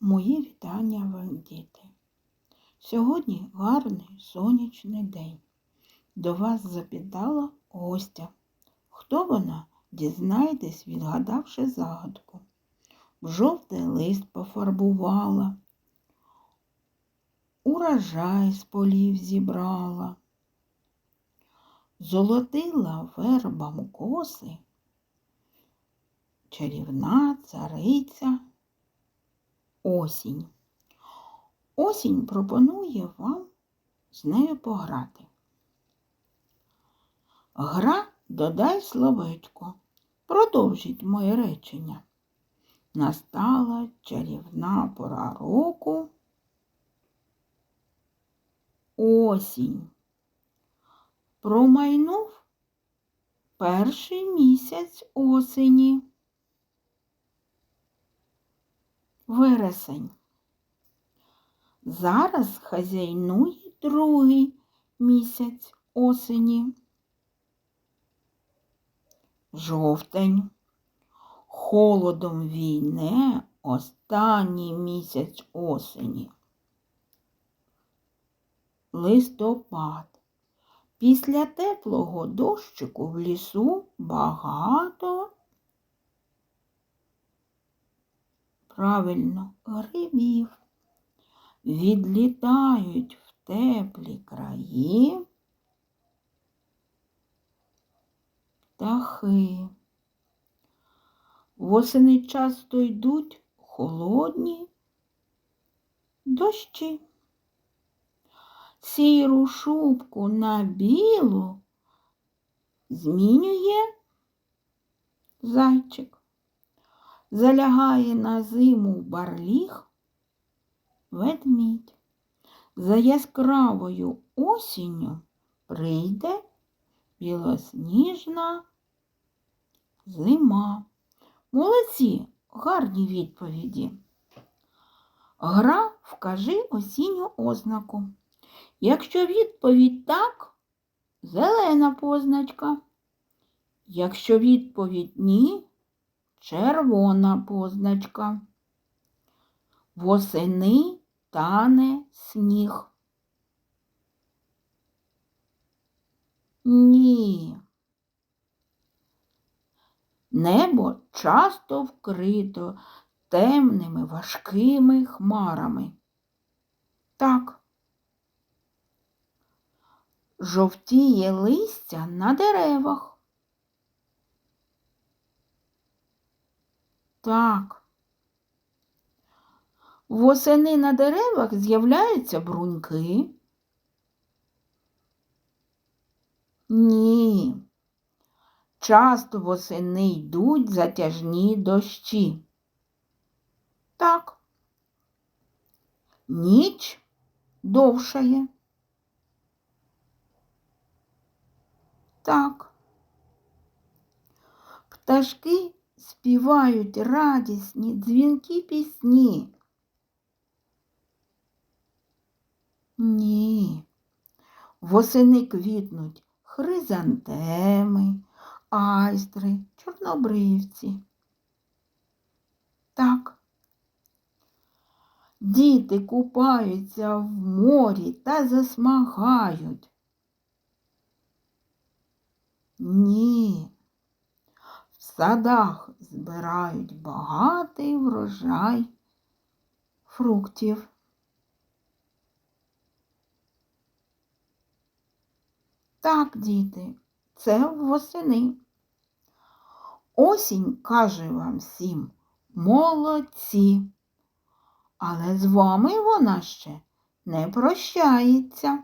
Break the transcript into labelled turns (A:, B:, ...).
A: Мої вітання вам, діти. Сьогодні гарний сонячний день. До вас запитала гостя. Хто вона? Дізнаєтесь, відгадавши загадку. В жовтий лист пофарбувала, урожай з полів зібрала, золотила вербам коси, чарівна цариця осінь. Осінь пропонує вам з нею пограти. Гра додай словечко, продовжіть моє речення. Настала чарівна пора року. Осінь. Промайнув перший місяць осені. Вересень. Зараз хазяйнує другий місяць осені. Жовтень. Холодом війне останній місяць осені. Листопад. Після теплого дощику в лісу багато правильно грибів. Відлітають в теплі краї птахи. Восени часто йдуть холодні дощі. Сіру шубку на білу змінює зайчик залягає на зиму барліг ведмідь. За яскравою осінню прийде білосніжна зима. Молодці, гарні відповіді. Гра вкажи осінню ознаку. Якщо відповідь так, зелена позначка. Якщо відповідь ні, червона позначка. Восени тане сніг. Ні. Небо часто вкрито темними важкими хмарами. Так. Жовтіє листя на деревах. Так. Восени на деревах з'являються бруньки. Ні. Часто восени йдуть затяжні дощі. Так. Ніч довшає. Так. Пташки співають радісні дзвінкі пісні. Ні. Восени квітнуть хризантеми, айстри, чорнобривці. Так. Діти купаються в морі та засмагають. Ні. Садах збирають багатий врожай фруктів. Так, діти, це восени. Осінь каже вам всім молодці, але з вами вона ще не прощається.